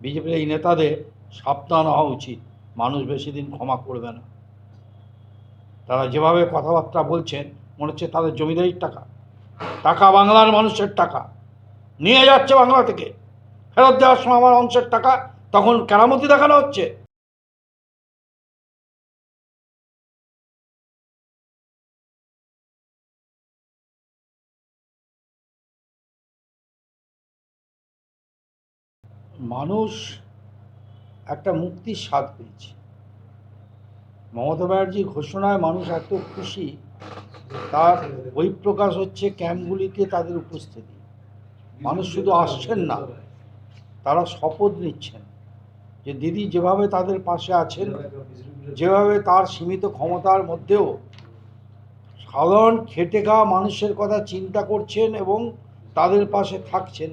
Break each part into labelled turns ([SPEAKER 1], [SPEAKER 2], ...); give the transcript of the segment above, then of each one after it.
[SPEAKER 1] বিজেপির এই নেতাদের সাবধান হওয়া উচিত। মানুষ বেশি দিন ক্ষমা করবে না। তারা যেভাবে কথাবার্তা বলছেন, মনে হচ্ছে তাদের জমিদারির টাকা। টাকা বাংলার মানুষের টাকা। নিয়ে যাচ্ছে বাংলা থেকে। ফেরত দেওয়ার সময় আমার অংশের টাকা। তখন কেরামতি দেখানো হচ্ছে। মানুষ একটা মুক্তির স্বাদ পেয়েছে। মমতা ব্যানার্জির ঘোষণায় মানুষ এত খুশি তার বহিঃপ্রকাশ হচ্ছে ক্যাম্পগুলিতে তাদের উপস্থিতি। মানুষ শুধু আসছেন না, তারা শপথ নিচ্ছেন যে দিদি যেভাবে তাদের পাশে আছেন, যেভাবে তার সীমিত ক্ষমতার মধ্যেও সাধারণ খেটে খাওয়া মানুষের কথা চিন্তা করছেন এবং তাদের পাশে থাকছেন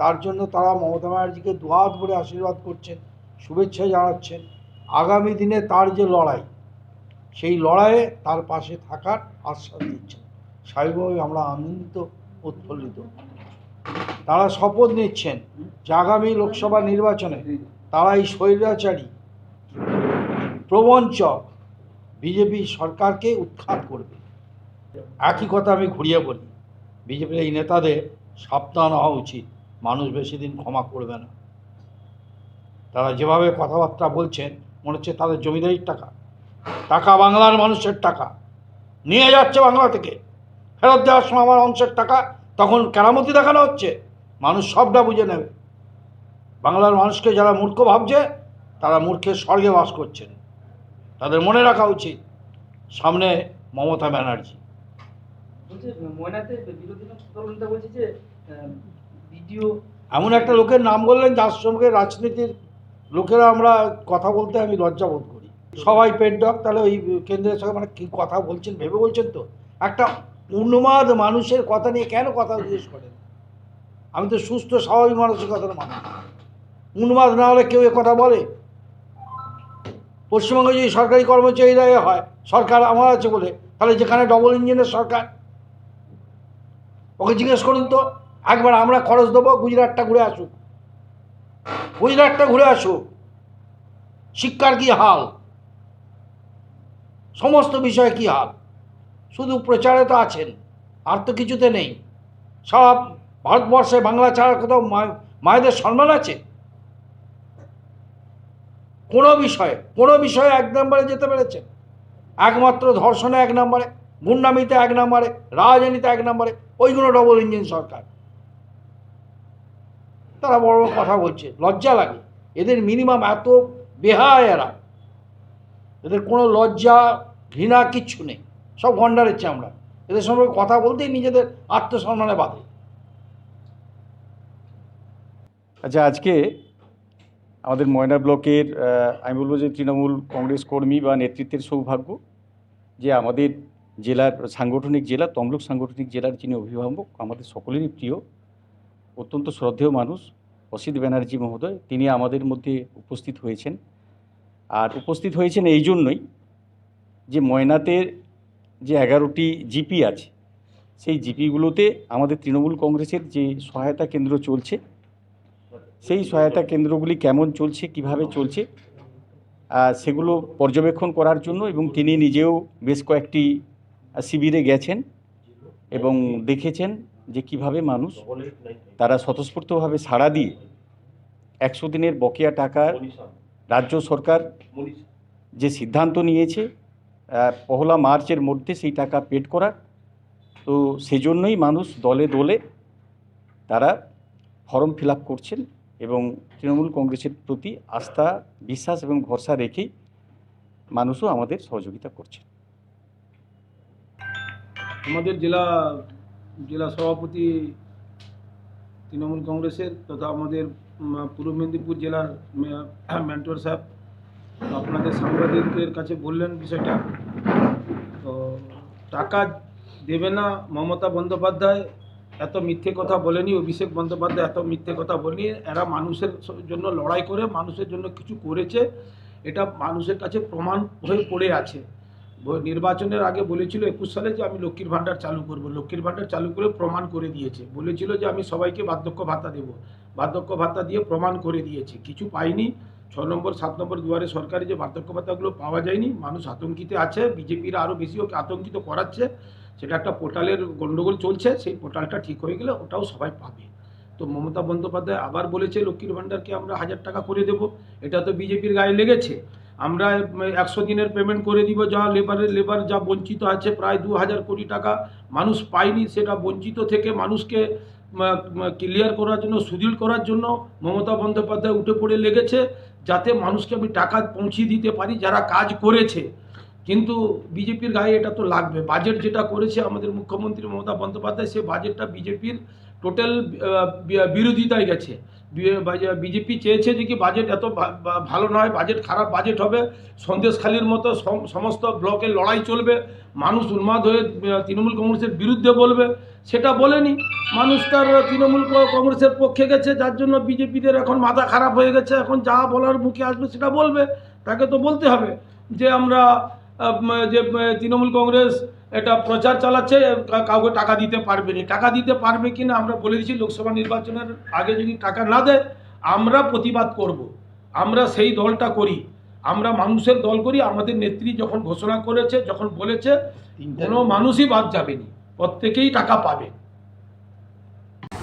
[SPEAKER 1] তার জন্য তারা মমতা ব্যানার্জিকে দুহাত ভরে আশীর্বাদ করছেন, শুভেচ্ছা জানাচ্ছেন। আগামী দিনে তার যে লড়াই, সেই লড়াইয়ে তার পাশে থাকার আশ্বাস দিচ্ছেন। স্বাভাবিকভাবে আমরা আনন্দিত, উৎফুল্লিত। তারা শপথ নিচ্ছেন যে আগামী লোকসভা নির্বাচনে তারা এই স্বৈরাচারী প্রবঞ্চক বিজেপি সরকারকে উৎখাত করবে। একই কথা আমি ঘুরিয়ে বলি। বিজেপির এই নেতাদের সাবধান হওয়া উচিত। মানুষ বেশি দিন ক্ষমা করবে না। তারা যেভাবে কথাবার্তা বলছেন, মনে হচ্ছে তাদের জমিদারির টাকা টাকা বাংলার মানুষের টাকা, নিয়ে যাচ্ছে বাংলা থেকে। ফেরত দেওয়ার সময় আমার অংশের টাকা, তখন কেরামতি দেখানো হচ্ছে। মানুষ সবটা বুঝে নেবে। বাংলার মানুষকে যারা মূর্খ ভাবছে, তারা মূর্খের স্বর্গে বাস করছেন। তাদের মনে রাখা উচিত। সামনে মমতা ব্যানার্জি।
[SPEAKER 2] ভিডিও,
[SPEAKER 1] এমন একটা লোকের নাম বললেন যার সঙ্গে রাজনীতির লোকেরা আমরা কথা বলতে আমি লজ্জা বোধ করি। সবাই পেট ডগ তাহলে ওই কেন্দ্রের সঙ্গে মানে কী কথা বলছেন, ভেবে বলছেন তো? একটা উন্মাদ মানুষের কথা নিয়ে কেন কথা জিজ্ঞেস করেন? আমি তো সুস্থ, স্বাভাবিক মানুষের কথা মানুষ। উন্মাদ না হলে কেউ এ কথা বলে? পশ্চিমবঙ্গে যদি সরকারি কর্মচারীরা এ হয়, সরকার আমার আছে বলে, তাহলে যেখানে ডবল ইঞ্জিনের সরকার? ওকে জিজ্ঞেস করুন তো। একবার আমরা খরচ দেবো, গুজরাটটা ঘুরে আসুক গুজরাটটা ঘুরে আসুক শিক্ষার কি হাল? সমস্ত বিষয়ে কি হাল? শুধু প্রচারে তো আছেন, আর তো কিছুতে নেই। সব ভারতবর্ষে বাংলা ছাড়া কোথাও মায়েদের সম্মান আছে? কোনো বিষয়ে কোনো বিষয়ে এক নম্বরে যেতে পেরেছেন একমাত্র ধর্ষণে এক নম্বরে, গুন্ডামিতে এক নম্বরে, রাজনীতিতে এক নম্বরে, ওইগুলো ডবল ইঞ্জিন সরকার। তারা বড় বড় কথা বলছে। লজ্জা লাগে। এদের মিনিমাম এত বেহায় এরা। এদের কোনো লজ্জা, ঘৃণা কিচ্ছু নেই। সব গন্ডারের চামড়া এদের সম্পর্কে কথা বলতেই নিজেদের আত্মসম্মানে বাধে।
[SPEAKER 3] আচ্ছা আজকে আমাদের ময়না ব্লকের আমি বলব যে তৃণমূল কংগ্রেস কর্মী বা নেতৃত্বের সৌভাগ্য যে আমাদের জেলার সাংগঠনিক জেলা, তমলুক সাংগঠনিক জেলার যিনি অভিভাবক, আমাদের সকলেরই প্রিয় অত্যন্ত শ্রদ্ধেয় মানুষ, অসিত ব্যানার্জি মহোদয়। তিনি আমাদের মধ্যে উপস্থিত হয়েছেন। আর উপস্থিত হয়েছেন এই জন্যই যে ময়নাতের যে এগারোটি জিপি আছে, সেই জিপিগুলোতে আমাদের তৃণমূল কংগ্রেসের যে সহায়তা কেন্দ্র চলছে, সেই সহায়তা কেন্দ্রগুলি কেমন চলছে, কীভাবে চলছে সেগুলো পর্যবেক্ষণ করার জন্য এবং তিনি নিজেও বেশ কয়েকটি শিবিরে গেছেন এবং দেখেছেন। যে কীভাবে মানুষ তারা স্বতঃস্ফূর্তভাবে সাড়া দিয়ে একশো দিনের বকেয়া টাকা রাজ্য সরকার যে সিদ্ধান্ত নিয়েছে পহলা মার্চের মধ্যে সেই টাকা পেড করার তো সেজন্যই মানুষ দলে দলে তারা ফর্ম ফিল আপ করছেন এবং তৃণমূল কংগ্রেসের প্রতি আস্থা বিশ্বাস এবং ভরসা রেখেই মানুষও আমাদের সহযোগিতা করছে
[SPEAKER 4] আমাদের জেলা জেলা সভাপতি তৃণমূল কংগ্রেসের তথা আমাদের পূর্ব মেদিনীপুর জেলার মেন্টর সাহেব, আপনাদের সাংবাদিকদের কাছে বললেন বিষয়টা। তো টাকা দেবে না মমতা বন্দ্যোপাধ্যায়, এত মিথ্যে কথা বলেনি, অভিষেক বন্দ্যোপাধ্যায় এত মিথ্যে কথা বলেনি, এরা মানুষের জন্য লড়াই করে, মানুষের জন্য কিছু করেছে, এটা মানুষের কাছে প্রমাণ হয়ে পড়ে আছে। নির্বাচনের আগে বলেছিল একুশ সালে যে আমি লক্ষ্মীর ভাণ্ডার চালু করব। লক্ষ্মীর ভাণ্ডার চালু করে প্রমাণ করে দিয়েছে। বলেছিল যে আমি সবাইকে বার্ধক্য ভাতা দেব। বার্ধক্য ভাতা দিয়ে প্রমাণ করে দিয়েছে। কিছু পাইনি। ছ নম্বর, সাত নম্বর দুয়ারে সরকারি যে বার্ধক্য ভাতাগুলো পাওয়া যায়নি, মানুষ আতঙ্কিতে আছে। বিজেপিরা আরও বেশি ওকে আতঙ্কিত করাচ্ছে। সেটা একটা পোর্টালের গণ্ডগোল চলছে। সেই পোর্টালটা ঠিক হয়ে গেলে ওটাও সবাই পাবে। তো মমতা বন্দ্যোপাধ্যায় আবার বলেছে, লক্ষ্মীর ভাণ্ডারকে আমরা হাজার টাকা করে দেব। এটা তো বিজেপির গায়ে লেগেছে। আমরা একশো দিনের পেমেন্ট করে দিব, যা লেবারের লেবার যা বঞ্চিত আছে, প্রায় দু হাজার কোটি টাকা মানুষ পায়নি সেটা বঞ্চিত থেকে মানুষকে ক্লিয়ার করার জন্য, সুদৃঢ় করার জন্য মমতা বন্দ্যোপাধ্যায় উঠে পড়ে লেগেছে, যাতে মানুষকে আমি টাকা পৌঁছিয়ে দিতে পারি, যারা কাজ করেছে। কিন্তু বিজেপির গায়ে এটা তো লাগবে। বাজেট যেটা করেছে আমাদের মুখ্যমন্ত্রী মমতা বন্দ্যোপাধ্যায়, সে বাজেটটা বিজেপির টোটাল বিরোধিতায় গেছে। বিজেপি চেয়েছে যে কি বাজেট এত ভালো নয় বাজেট খারাপ বাজেট হবে। সন্দেশখালির মতো সম- সমস্ত ব্লকে লড়াই চলবে। মানুষ উন্মাদ হয়ে তৃণমূল কংগ্রেসের বিরুদ্ধে বলবে। সেটা বলেনি। মানুষ তার তৃণমূল কংগ্রেসের পক্ষে গেছে। যার জন্য বিজেপিদের এখন মাথা খারাপ হয়ে গেছে। এখন যা বলার মুখে আসবে সেটা বলবে। তাকে তো বলতে হবে যে আমরা যে তৃণমূল কংগ্রেস এটা প্রচার চালাচ্ছে কাউকে টাকা দিতে পারবে না। টাকা দিতে পারবে কি না আমরা বলে দিচ্ছি লোকসভা নির্বাচনের আগে যদি টাকা না দেয় আমরা প্রতিবাদ করব। আমরা সেই দলটা করি। আমরা মানুষের দল করি। আমাদের নেত্রী যখন ঘোষণা করেছে যখন বলেছে কোনো মানুষই বাদ যাবেনি প্রত্যেকেই টাকা পাবে।